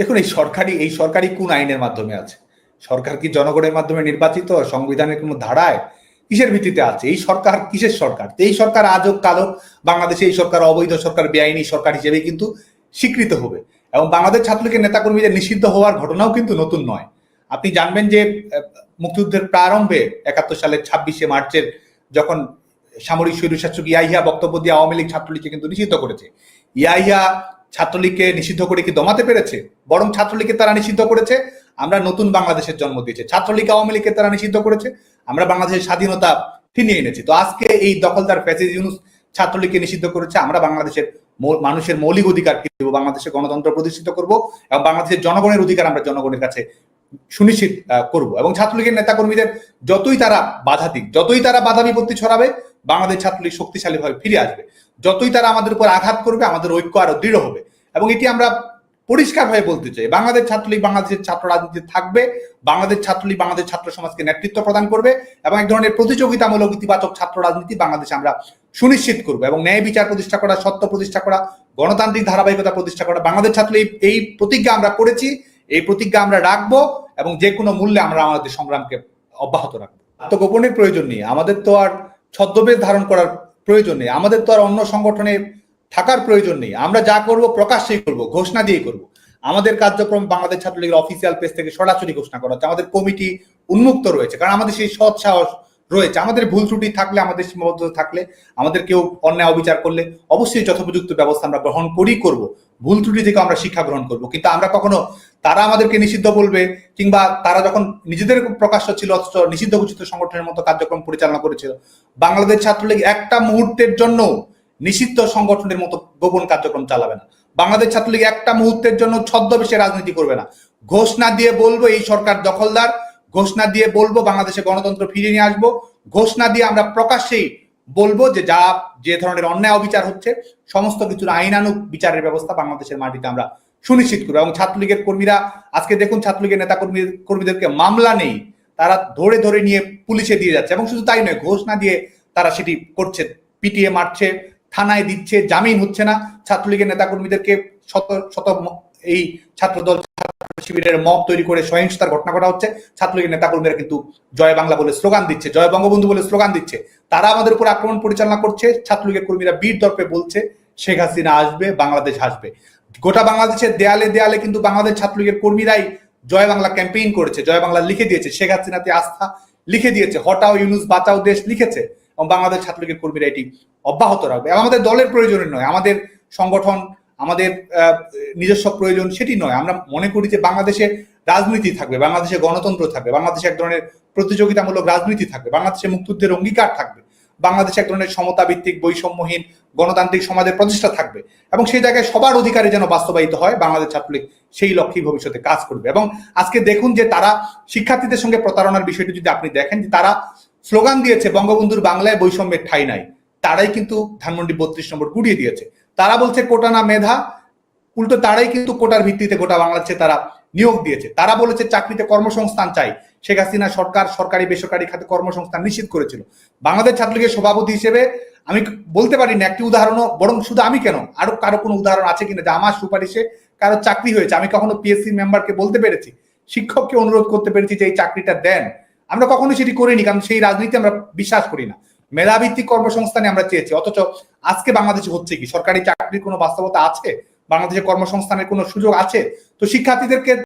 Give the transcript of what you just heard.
দেখুন, এই সরকারি এই সরকারি কোন আইনের মাধ্যমে আছে? সরকার কি জনগণের মাধ্যমে নির্বাচিত? সংবিধানের কোনো ধারায় কিসের ভিত্তিতে আছে? এই সরকার কিসের সরকার? এই সরকার আজও কালো বাংলাদেশে এই সরকার, অবৈধ সরকার, বেআইনি সরকার হিসেবে কিন্তু স্বীকৃত হবে। এবং বাংলাদেশ ছাত্রলীগের নেতাকর্মীদের নিষিদ্ধ হওয়ার ঘটনাও কিন্তু নতুন নয়। আপনি জানবেন যে মুক্তিযুদ্ধের প্রারম্ভে একাত্তর সালের ছাব্বিশে মার্চের যখন সামরিক স্বৈরশাসক ইয়াহিয়া বক্তব্য দিয়ে আওয়ামী লীগ ছাত্রলীগকে কিন্তু নিষিদ্ধ করেছে। ইয়াহিয়া ছাত্রলীগকে নিষিদ্ধ করে কি দমাতে পেরেছে? বরং ছাত্রলীগকে তারা নিষিদ্ধ করেছে। আমরা নতুন বাংলাদেশের জন্ম দিয়েছে। ছাত্রলীগ আওয়ামী লীগকে তারা নিষিদ্ধ করেছে। আমরা বাংলাদেশের স্বাধীনতা ফিরিয়ে এনেছি। তো আজকে এই দখলদার ফ্যাসিজ ইউনুস ছাত্রলীগকে নিষিদ্ধ করেছে। আমরা বাংলাদেশের মানুষের মৌলিক অধিকার কি দেবো? বাংলাদেশের গণতন্ত্র প্রতিষ্ঠিত করব এবং বাংলাদেশের জনগণের অধিকার আমরা জনগণের কাছে সুনিশ্চিত করব। এবং ছাত্রলীগের নেতাকর্মীদের যতই তারা বাধা দিক, যতই তারা বাধা বিপত্তি ছড়াবে বাংলাদেশ ছাত্রলীগ শক্তিশালীভাবে ফিরে আসবে। যতই তারা আমাদের উপর আঘাত করবে, আমাদের ঐক্য আরও দৃঢ় হবে। এবং এটি আমরা পরিষ্কারভাবে বলতে চাই, বাংলাদেশ ছাত্রলীগ বাংলাদেশের ছাত্র রাজনীতি থাকবে, বাংলাদেশ ছাত্রলীগ বাংলাদেশ ছাত্র সমাজকে নেতৃত্ব প্রদান করবে এবং এক ধরনের প্রতিযোগিতামূলক ইতিবাচক ছাত্র রাজনীতি বাংলাদেশে আমরা সুনিশ্চিত করব এবং ন্যায় বিচার প্রতিষ্ঠা করা, সত্য প্রতিষ্ঠা করা, গণতান্ত্রিক ধারাবাহিকতা প্রতিষ্ঠা করা, বাংলাদেশ ছাত্রলীগ এই প্রতিজ্ঞা আমরা করেছি, এই প্রতিজ্ঞা আমরা রাখব এবং যে কোনো মূল্যে আমরা আমাদের সংগ্রামকে অব্যাহত রাখব। আত্মগোপনের প্রয়োজন নেই, আমাদের তো আর ছদ্মবেশ ধারণ করার প্রয়োজন নেই। আমাদের তো আর অন্য সংগঠনে থাকার প্রয়োজন নেই। আমরা যা করব প্রকাশ্যেই করব, ঘোষণা দিয়ে করব। আমাদের কার্যক্রম বাংলাদেশ ছাত্রলীগের অফিসিয়াল পেজ থেকে সরাসরি ঘোষণা করা হচ্ছে। আমাদের কমিটি উন্মুক্ত রয়েছে। কারণ আমাদের সেই সৎ সাহস রয়েছে। আমাদের ভুল ত্রুটি থাকলে, আমাদের সীমাবদ্ধতা থাকলে, আমাদের কেউ অন্যায় অবিচার করলে অবশ্যই যথোপযুক্ত ব্যবস্থা আমরা গ্রহণ করি করব। ভুল ত্রুটি থেকে আমরা শিক্ষা গ্রহণ করব। কিন্তু আমরা কখনো, তারা আমাদেরকে নিষিদ্ধ বলবে কিংবা তারা যখন নিজেদের প্রকাশ্য ছিল, অথচ নিষিদ্ধ ঘোষিত সংগঠনের মতো কার্যক্রম পরিচালনা করেছিল, বাংলাদেশ ছাত্রলীগ একটা মুহূর্তের জন্য নিষিদ্ধ সংগঠনের মতো গোপন কার্যক্রম চালাবে না। বাংলাদেশ ছাত্রলীগ একটা মুহূর্তের জন্য ছদ্মবেশে রাজনীতি করবে না। ঘোষণা দিয়ে বলব, এই সরকার দখলদার ঘোষণা দিয়ে বলব, বাংলাদেশে গণতন্ত্র ফিরিয়ে নিয়ে আসব। ঘোষণা দিয়ে আমরা প্রকাশ্যেই বলব যে যা, যে ধরনের অন্যায় অবিচার হচ্ছে, সমস্ত কিছুর আইনানুক বিচারের ব্যবস্থা বাংলাদেশের মাটিতে আমরা সুনিশ্চিত করব। এবং ছাত্রলীগের কর্মীরা, আজকে দেখুন ছাত্রলীগের নেতা কর্মী কর্মীদেরকে মামলা নেই, তারা ধরে ধরে নিয়ে পুলিশে দিয়ে যাচ্ছে। এবং শুধু তাই নয়, ঘোষণা দিয়ে তারা সেটি করছে পিটিএ মারছে, থানায় দিচ্ছে, জামিন হচ্ছে না। ছাত্রলীগের নেতাকর্মীদেরকে শত শত এই ছাত্রদল ছাত্র শিবিরের মব তৈরি করে সহিংসতার ঘটনা ঘটা হচ্ছে। ছাত্রলীগের নেতাকর্মীরা কিন্তু জয় বাংলা বলে স্লোগান দিচ্ছে, জয় বঙ্গবন্ধু বলে স্লোগান দিচ্ছে। তারা আমাদের উপর আক্রমণ পরিচালনা করছে। ছাত্রলীগের কর্মীরা বীর দর্পে বলছে, শেখ হাসিনা আসবে, বাংলাদেশ আসবে গোটা বাংলাদেশের দেয়ালে দেয়ালে কিন্তু বাংলাদেশ ছাত্রলীগের কর্মীরাই জয় বাংলা ক্যাম্পেইন করেছে, জয় বাংলা লিখে দিয়েছে। শেখ হাসিনাতে আস্থা লিখে দিয়েছে, হটাও ইউনুস, বাঁচাও দেশ লিখেছে। এবং বাংলাদেশ ছাত্রলীগের কর্মীরা এটি অব্যাহত রাখবে। এবং আমাদের দলের প্রয়োজনে নয়, আমাদের সংগঠন আমাদের নিজস্ব প্রয়োজন সেটি নয়। আমরা মনে করি যে বাংলাদেশে রাজনীতি থাকবে, বাংলাদেশে গণতন্ত্র থাকবে, বাংলাদেশে এক ধরনের প্রতিযোগিতামূলক রাজনীতি থাকবে, বাংলাদেশে মুক্তিযুদ্ধের অঙ্গীকার থাকবে, বাংলাদেশে এক ধরনের সমতা ভিত্তিক বৈষম্যহীন, গণতান্ত্রিক সমাজের প্রতিষ্ঠা থাকবে এবং সেই জায়গায় সবার অধিকারে যেন বাস্তবায়িত হয়, বাংলাদেশ ছাত্রলীগ সেই লক্ষ্যেই ভবিষ্যতে কাজ করবে এবং আজকে দেখুন যে তারা শিক্ষার্থীদের সঙ্গে প্রতারণার বিষয়টি যদি আপনি দেখেন যে তারা স্লোগান দিয়েছে, বঙ্গবন্ধুর বাংলায় বৈষম্যের ঠাই নাই। তারাই কিন্তু ধানমন্ডি বত্রিশ নম্বর গুড়িয়ে দিয়েছে। তারা বলছে কোটা না মেধা, উল্টো তারাই কিন্তু কোটার ভিত্তিতে গোটা বাংলাদেশে তারা নিয়োগ দিয়েছে। তারা বলেছে চাকরিতে কর্মসংস্থান চাই। শেখ হাসিনা সরকার, সরকারি বেসরকারি খাতে কর্মসংস্থান নিশ্চিত করেছিল। বাংলাদেশ ছাত্রলীগের সভাপতি হিসেবে আমি বলতে পারি না একটি উদাহরণও, বরং শুধু আমি কেন? আরও কারও কোনো উদাহরণ আছে কিনা? যে আমার সুপারিশে কারও চাকরি হয়েছে। আমি কখনো পিএসসি মেম্বারকে বলতে পেরেছি, শিক্ষককে অনুরোধ করতে পেরেছি যে এই চাকরিটা দেন। আমরা কখনো সেটি করিনি, কারণ সেই রাজনীতি আমরা বিশ্বাস করি না। মেধাভিত্তিক কর্মসংস্থানে আমরা চেয়েছি। অথচ আজকে বাংলাদেশে হচ্ছে কি? সরকারি চাকরির কোনো বাস্তবতা আছে? বাংলাদেশে কর্মসংস্থানের কোনো সুযোগ আছে? তো শিক্ষার্থীদেরকে